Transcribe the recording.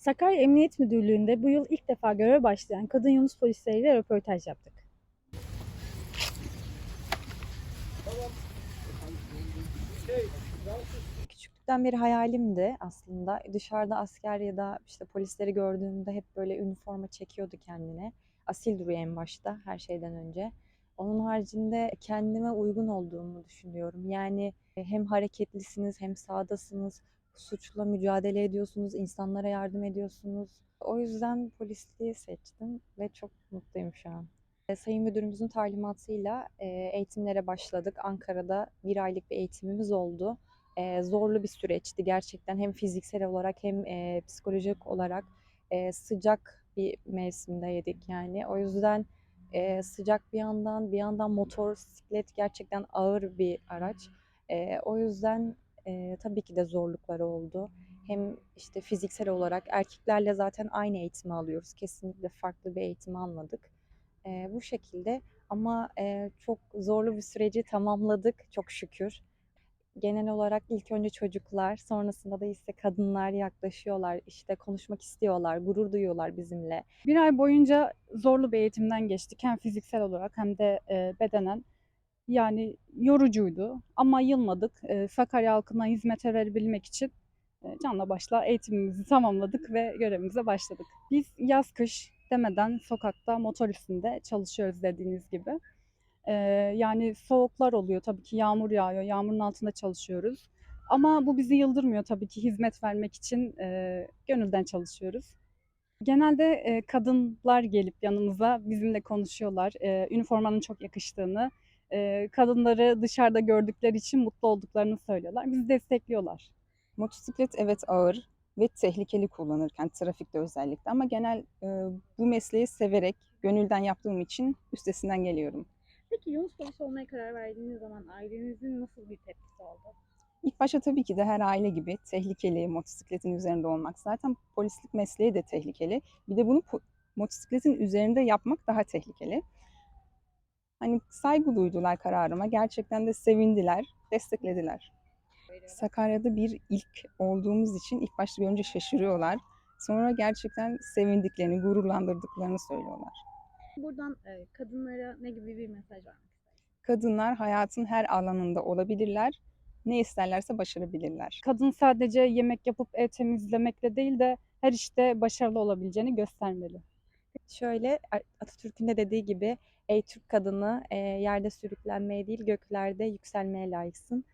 Sakarya Emniyet Müdürlüğü'nde bu yıl ilk defa göreve başlayan kadın Yunus polisleriyle röportaj yaptık. Küçüklükten beri hayalimdi aslında. Dışarıda asker ya da işte polisleri gördüğümde hep böyle üniforma çekiyordu kendine. Asil duruyor en başta her şeyden önce. Onun haricinde kendime uygun olduğumu düşünüyorum. Yani hem hareketlisiniz hem sahadasınız, suçla mücadele ediyorsunuz, insanlara yardım ediyorsunuz. O yüzden polisliği seçtim ve çok mutluyum şu an. E, Sayın Müdürümüzün talimatıyla e, eğitimlere başladık. Ankara'da bir aylık bir eğitimimiz oldu. E, zorlu bir süreçti gerçekten hem fiziksel olarak hem psikolojik olarak sıcak bir mevsimdeydik yani. O yüzden sıcak bir yandan bir yandan motosiklet gerçekten ağır bir araç. O yüzden e, tabii ki de zorlukları oldu. Hem işte fiziksel olarak erkeklerle zaten aynı eğitimi alıyoruz. Kesinlikle farklı bir eğitim almadık. E, bu şekilde ama e, çok zorlu bir süreci tamamladık çok şükür. Genel olarak ilk önce çocuklar, sonrasında da ise kadınlar yaklaşıyorlar, işte konuşmak istiyorlar, gurur duyuyorlar bizimle. Bir ay boyunca zorlu bir eğitimden geçtik. Hem fiziksel olarak hem de e, bedenen. Yani yorucuydu ama yılmadık. E, Sakarya halkına hizmete verebilmek için e, canla başla eğitimimizi tamamladık ve görevimize başladık. Biz yaz kış demeden sokakta motor üstünde çalışıyoruz dediğiniz gibi. E, yani soğuklar oluyor tabii ki yağmur yağıyor, yağmurun altında çalışıyoruz. Ama bu bizi yıldırmıyor tabii ki hizmet vermek için e, gönülden çalışıyoruz. Genelde e, kadınlar gelip yanımıza bizimle konuşuyorlar. E, üniformanın çok yakıştığını, e, kadınları dışarıda gördükleri için mutlu olduklarını söylüyorlar. Bizi destekliyorlar. Motosiklet evet ağır ve tehlikeli kullanırken trafikte özellikle ama genel e, bu mesleği severek gönülden yaptığım için üstesinden geliyorum. Peki Yunus Polis olmaya karar verdiğiniz zaman ailenizin nasıl bir tepkisi oldu? İlk başta tabii ki de her aile gibi tehlikeli motosikletin üzerinde olmak. Zaten polislik mesleği de tehlikeli. Bir de bunu po- motosikletin üzerinde yapmak daha tehlikeli. Hani saygı duydular kararıma. Gerçekten de sevindiler, desteklediler. Sakarya'da bir ilk olduğumuz için ilk başta bir önce şaşırıyorlar. Sonra gerçekten sevindiklerini, gururlandırdıklarını söylüyorlar. Buradan e, kadınlara ne gibi bir mesaj vermek Kadınlar hayatın her alanında olabilirler. Ne isterlerse başarabilirler. Kadın sadece yemek yapıp ev temizlemekle değil de her işte başarılı olabileceğini göstermeli. Şöyle Atatürk'ün de dediği gibi ey Türk kadını yerde sürüklenmeye değil göklerde yükselmeye layıksın.